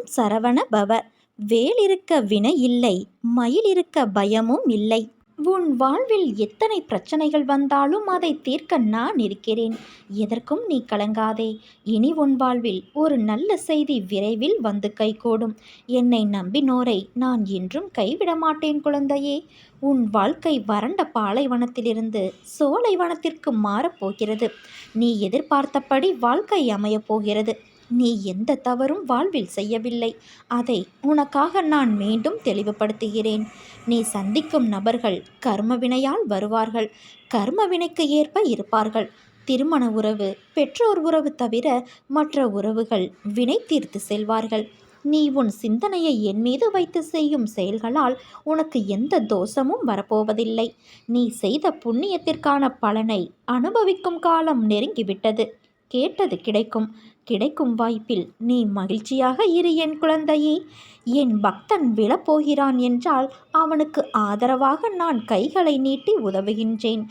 ஓம் சரவண பவ. வேலிருக்க வினை இல்லை மயில் இருக்க பயமும் இல்லை. உன் வாழ்வில் எத்தனை பிரச்சனைகள் வந்தாலும் அதை தீர்க்க நான் இருக்கிறேன். எதற்கும் நீ கலங்காதே. இனி உன் வாழ்வில் ஒரு நல்ல செய்தி விரைவில் வந்து கைகூடும். என்னை நம்பினோரை நான் என்றும் கைவிட மாட்டேன் குழந்தையே. உன் வாழ்க்கை வறண்ட பாலைவனத்திலிருந்து சோலைவனத்திற்கு மாறப்போகிறது நீ எதிர்பார்த்தபடி வாழ்க்கை அமையப் போகிறது. நீ எந்த தவறும் வாழ்வில் செய்யவில்லை. அதை உனக்காக நான் மீண்டும் தெளிவுபடுத்துகிறேன். நீ சந்திக்கும் நபர்கள் கர்மவினையால் வருவார்கள். கர்ம வினைக்கு ஏற்ப இருப்பார்கள். திருமண உறவு பெற்றோர் உறவு தவிர மற்ற உறவுகள் வினை தீர்த்து செல்வார்கள். நீ உன் சிந்தனையை என் மீது வைத்து செய்யும் செயல்களால் உனக்கு எந்த தோஷமும் வரப்போவதில்லை. நீ செய்த புண்ணியத்திற்கான பலனை அனுபவிக்கும் காலம் நெருங்கிவிட்டது. கேட்டது கிடைக்கும். கிடைக்கும் வாய்ப்பில் நீ மகிழ்ச்சியாக இரு என் குழந்தையே. என் பக்தன் விழப்போகிறான் என்றால் அவனுக்கு ஆதரவாக நான் கைகளை நீட்டி உதவுகின்றேன்.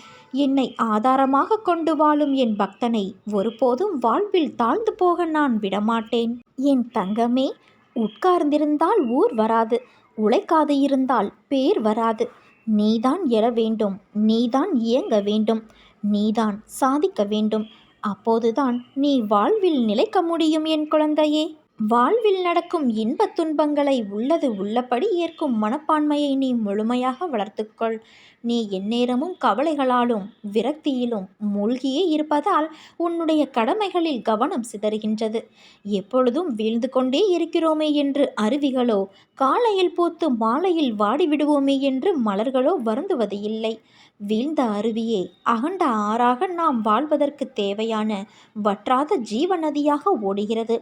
என்னை ஆதாரமாக கொண்டு வாழும் என் பக்தனை ஒருபோதும் வாழ்வில் தாழ்ந்து போக நான் விடமாட்டேன். என் தங்கமே உட்கார்ந்திருந்தால் ஊர் வராது உழைக்காது இருந்தால் பேர் வராது. நீதான் எழ வேண்டும் நீதான் இயங்க வேண்டும் நீதான் சாதிக்க வேண்டும். அப்போதுதான் நீ வாழ்வில் நிலைக்க முடியும் என் குழந்தையே. வாழ்வில் நடக்கும் இன்பத் துன்பங்களை உள்ளது உள்ளபடி ஏற்கும் மனப்பான்மையை நீ முழுமையாக வளர்த்துக்கொள். நீ எந்நேரமும் கவலைகளாலும் விரக்தியிலும் மூழ்கியே இருப்பதால் உன்னுடைய கடமைகளில் கவனம் சிதறுகின்றது. எப்பொழுதும் வீழ்ந்து கொண்டே இருக்கிறோமே என்று அருவிகளோ காலையில் பூத்து மாலையில் வாடிவிடுவோமே என்று மலர்களோ வருந்துவது இல்லை. வீழ்ந்த அருவியே அகண்ட ஆறாக நாம் வாழ்வதற்கு தேவையான வற்றாத ஜீவ நதியாக ஓடுகிறது.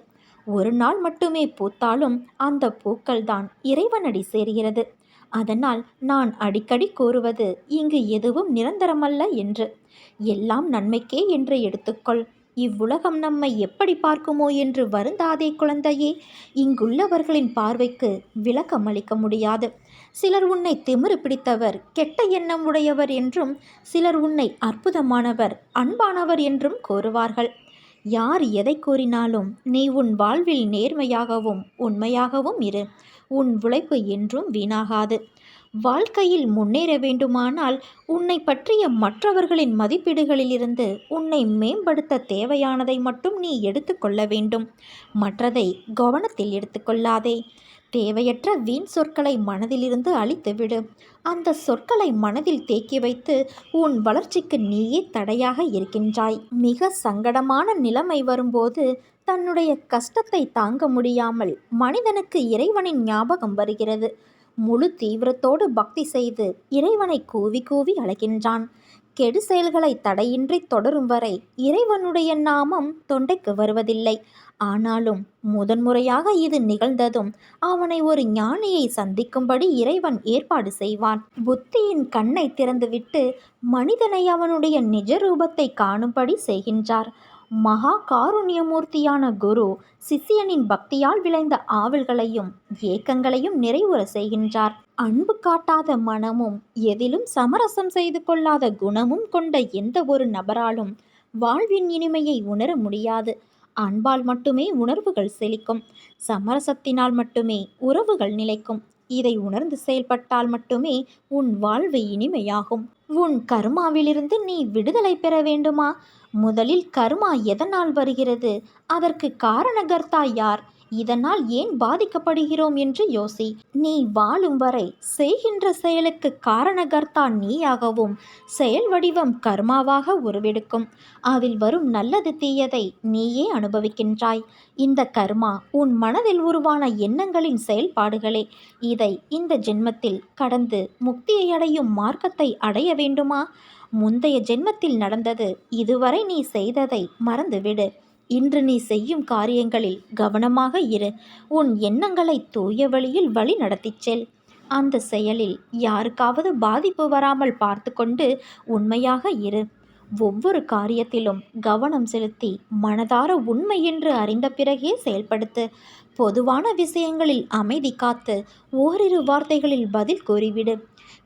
ஒரு நாள் மட்டுமே பூத்தாலும் அந்த பூக்கள்தான் இறைவனடி சேர்கிறது. அதனால் நான் அடிக்கடி கூறுவது இங்கு எதுவும் நிரந்தரமல்ல என்று. எல்லாம் நன்மைக்கே என்று எடுத்துக்கொள். இவ்வுலகம் நம்மை எப்படி பார்க்குமோ என்று வருந்தாதே குழந்தையே. இங்குள்ளவர்களின் பார்வைக்கு விளக்கம் அளிக்க முடியாது. சிலர் உன்னை திமிரு பிடித்தவர் கெட்ட எண்ணம் உடையவர் என்றும் சிலர் உன்னை அற்புதமானவர் அன்பானவர் என்றும் கூறுவார்கள். யார் எதை கூறினாலும் நீ உன் வாழ்வில் நேர்மையாகவும் உண்மையாகவும் இரு. உன் உழைப்பு என்றும் வீணாகாது. வாழ்க்கையில் முன்னேற வேண்டுமானால் உன்னை பற்றிய மற்றவர்களின் மதிப்பீடுகளிலிருந்து உன்னை மேம்படுத்த தேவையானதை மட்டும் நீ எடுத்துக்கொள்ள வேண்டும். மற்றதை கவனத்தில் எடுத்துக்கொள்ளாதே. தேவையற்ற வீண் சொற்களை மனதிலிருந்து அழித்துவிடு அந்த சொற்களை மனதில் தேக்கி வைத்து உன் வளர்ச்சிக்கு நீயே தடையாக இருக்கின்றாய். மிக சங்கடமான நிலைமை வரும்போது தன்னுடைய கஷ்டத்தை தாங்க முடியாமல் மனிதனுக்கு இறைவனின் ஞாபகம் வருகிறது. முழு தீவிரத்தோடு பக்தி செய்து இறைவனை கூவி கூவி அழைக்கின்றான். கெடு செயல்களை தடையின்றி தொடரும் வரை இறைவனுடைய நாமம் தொண்டைக்கு வருவதில்லை. ஆனாலும் முதன்முறையாக இது நிகழ்ந்ததும் அவனை ஒரு ஞானியை சந்திக்கும்படி இறைவன் ஏற்பாடு செய்வான். புத்தியின் கண்ணை திறந்துவிட்டு மனிதனை அவனுடைய நிஜ ரூபத்தை காணும்படி செய்கின்றார். மகா காருண்யமூர்த்தியான குரு சிஷியனின் பக்தியால் விளைந்த ஆவல்களையும் ஏக்கங்களையும் நிறைவுற செய்கின்றார். அன்பு காட்டாத மனமும் எதிலும் சமரசம் செய்து கொள்ளாத குணமும் கொண்ட எந்த ஒரு நபராலும் வாழ்வின் இனிமையை உணர முடியாது. அன்பால் மட்டுமே உணர்வுகள் செழிக்கும். சமரசத்தினால் மட்டுமே உறவுகள் நிலைக்கும். இதை உணர்ந்து செயல்பட்டால் மட்டுமே உன் வாழ்வு இனிமையாகும். உன் கருமாவிலிருந்து நீ விடுதலை பெற வேண்டுமா? முதலில் கருமா எதனால் வருகிறது? அதற்கு காரணகர்த்தா யார்? இதனால் ஏன் பாதிக்கப்படுகிறோம் என்று யோசி. நீ வாழும் வரை செய்கின்ற செயலுக்கு காரணகர்த்தா நீயாகவும் செயல் வடிவம் கர்மாவாக உருவெடுக்கும். அதில் வரும் நல்லது தீயதை நீயே அனுபவிக்கின்றாய். இந்த கர்மா உன் மனதில் உருவான எண்ணங்களின் செயல்பாடுகளே. இதை இந்த ஜென்மத்தில் கடந்து முக்தியை அடையும் மார்க்கத்தை அடைய வேண்டுமா? முந்தைய ஜென்மத்தில் நடந்தது இதுவரை நீ செய்ததை மறந்துவிடு. இன்று நீ செய்யும் காரியங்களில் கவனமாக இரு. உன் எண்ணங்களை தூய வழியில் வழி நடத்திச் செல். அந்த செயலில் யாருக்காவது பாதிப்பு வராமல் பார்த்து கொண்டு உண்மையாக இரு. ஒவ்வொரு காரியத்திலும் கவனம் செலுத்தி மனதார உண்மை என்று அறிந்த பிறகே செயல்படுத்து. பொதுவான விஷயங்களில் அமைதி காத்து ஓரிரு வார்த்தைகளில் பதில் கூறிவிடு.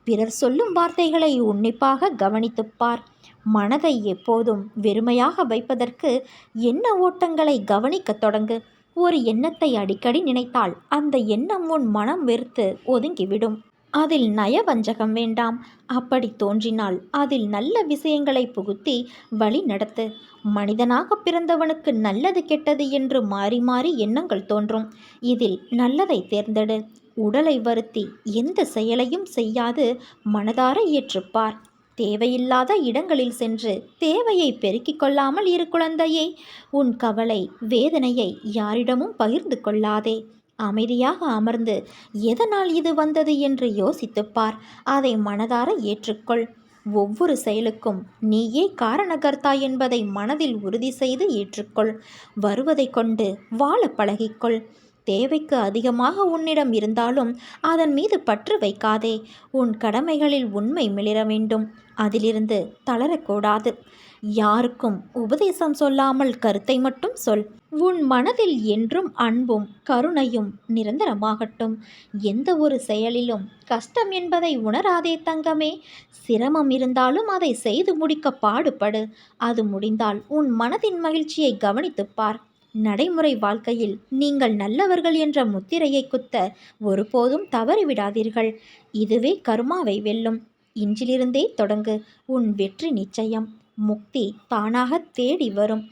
பிறர் சொல்லும் வார்த்தைகளை உன்னிப்பாக கவனித்துப்பார் மனதை எப்போதும் வெறுமையாக வைப்பதற்கு என்ன ஓட்டங்களை கவனிக்கத் தொடங்கு? ஒரு எண்ணத்தை அடிக்கடி நினைத்தால் அந்த எண்ணம் உன் மனம் வெறுத்து ஒதுங்கிவிடும். அதில் நயவஞ்சகம் வேண்டாம். அப்படி தோன்றினால் அதில் நல்ல விஷயங்களை புகுத்தி வழி நடத்து. மனிதனாக பிறந்தவனுக்கு நல்லது கெட்டது என்று மாறி மாறி எண்ணங்கள் தோன்றும். இதில் நல்லதை தேர்ந்தெடு. உடலை வருத்தி எந்த செயலையும் செய்யாது. மனதார ஏற்றுப்பார். தேவையில்லாத இடங்களில் சென்று தேவையை பெருக்கிக் கொள்ளாமல் இரு குழந்தையே. உன் கவலை வேதனையை யாரிடமும் பகிர்ந்து கொள்ளாதே. அமைதியாக அமர்ந்து எதனால் இது வந்தது? என்று யோசித்துப் பார் அதை மனதார ஏற்றுக்கொள். ஒவ்வொரு செயலுக்கும் நீயே காரணகர்த்தா என்பதை மனதில் உறுதி செய்து ஏற்றுக்கொள். வருவதை கொண்டு வாழ பழகிக்கொள். தேவைக்கு அதிகமாக உன்னிடம் இருந்தாலும் அதன் மீது பற்று வைக்காதே. உன் கடமைகளில் உண்மை மிளிர வேண்டும். அதிலிருந்து தளரக்கூடாது. யாருக்கும் உபதேசம் சொல்லாமல் கருத்தை மட்டும் சொல். உன் மனதில் என்றும் அன்பும் கருணையும் நிரந்தரமாகட்டும். எந்த ஒரு செயலிலும் கஷ்டம் என்பதை உணராதே தங்கமே. சிரமம் இருந்தாலும் அதை செய்து முடிக்க பாடுபடு. அது முடிந்தால் உன் மனதின் மகிழ்ச்சியை கவனித்துப் பார். நடைமுறை வாழ்க்கையில் நீங்கள் நல்லவர்கள் என்ற முத்திரையை குத்த ஒருபோதும் தவறிவிடாதீர்கள். இதுவே கருமாவை வெல்லும். இன்றிலிருந்தே தொடங்கு. உன் வெற்றி நிச்சயம். முக்தி தானாக தேடி வரும்.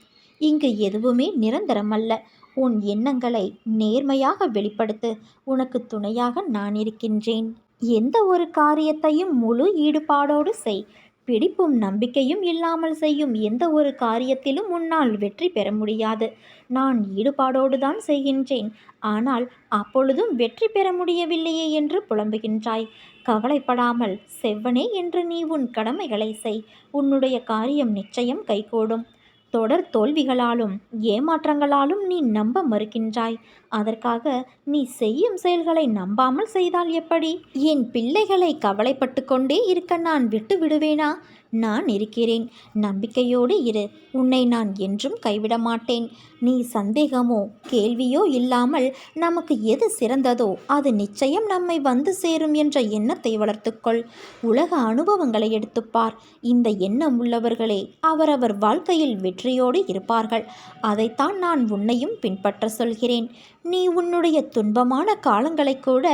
இங்கு எதுவுமே நிரந்தரமல்ல. உன் எண்ணங்களை நேர்மையாக வெளிப்படுத்து. உனக்கு துணையாக நான் இருக்கின்றேன். எந்த ஒரு காரியத்தையும் முழு ஈடுபாடோடு செய். பிடிப்பும் நம்பிக்கையும் இல்லாமல் செய்யும் எந்த ஒரு காரியத்திலும் உன்னால் வெற்றி பெற முடியாது. நான் ஈடுபாடோடு தான் செய்கின்றேன். ஆனால் அப்பொழுதும் வெற்றி பெற முடியவில்லையே என்று புலம்புகின்றாய். கவலைப்படாமல் செவ்வனே என்று நீ உன் கடமைகளை செய். உன்னுடைய காரியம் நிச்சயம் கைகூடும். தொடர் தோல்விகளாலும் ஏமாற்றங்களாலும் நீ நம்ப மறுக்கின்றாய். அதற்காக நீ செய்யும் செயல்களை நம்பாமல் செய்தால் எப்படி? என் பிள்ளைகளை கவலைப்பட்டு கொண்டே இருக்க நான் விட்டு விடுவேனா நான் இருக்கிறேன். நம்பிக்கையோடு இரு. உன்னை நான் என்றும் கைவிட மாட்டேன் நீ சந்தேகமோ கேள்வியோ இல்லாமல் நமக்கு எது சிறந்ததோ அது நிச்சயம் நம்மை வந்து சேரும் என்ற எண்ணத்தை வளர்த்துக்கொள். உலக அனுபவங்களை எடுத்துப்பார் இந்த எண்ணம் உள்ளவர்களே அவரவர் வாழ்க்கையில் வெற்றியோடு இருப்பார்கள். அதைத்தான் நான் உன்னையும் பின்பற்ற சொல்கிறேன். நீ உன்னுடைய துன்பமான காலங்களை கூட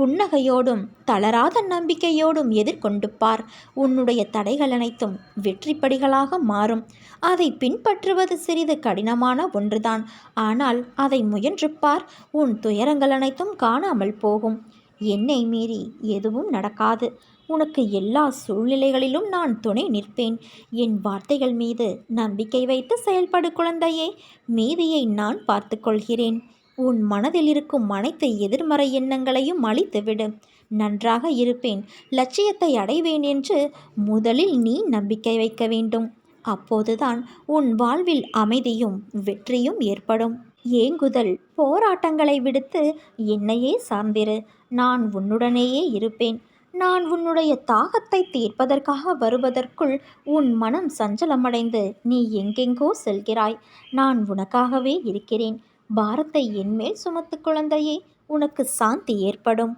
புன்னகையோடும் தளராத நம்பிக்கையோடும் எதிர்கொண்டு பார் உன்னுடைய தடைகள் அனைத்தும் வெற்றிப்படிகளாக மாறும். அதை பின்பற்றுவது சிறிது கடினமான ஒன்றுதான். ஆனால் அதை முயன்று பார் உன் துயரங்கள் அனைத்தும் காணாமல் போகும். என்னை மீறி எதுவும் நடக்காது. உனக்கு எல்லா சூழ்நிலைகளிலும் நான் துணை நிற்பேன். என் வார்த்தைகள் மீது நம்பிக்கை வைத்து செயல்படு குழந்தையே. மீதியை நான் பார்த்துக்கொள்கிறேன் உன் மனதில் இருக்கும் அனைத்து எதிர்மறை எண்ணங்களையும் அழித்துவிடு. நன்றாக இருப்பேன். லட்சியத்தை அடைவேன் என்று முதலில் நீ நம்பிக்கை வைக்க வேண்டும். அப்போதுதான் உன் வாழ்வில் அமைதியும் வெற்றியும் ஏற்படும். ஏங்குதல் போராட்டங்களை விடுத்து என்னையே சார்ந்திரு. நான் உன்னுடனேயே இருப்பேன். நான் உன்னுடைய தாகத்தை தீர்ப்பதற்காக வருவதற்குள் உன் மனம் சஞ்சலமடைந்து நீ எங்கெங்கோ செல்கிறாய். நான் உனக்காகவே இருக்கிறேன். பாரத்தை என்மேல் சுமத்து குழந்தையே உனக்கு சாந்தி ஏற்படும்.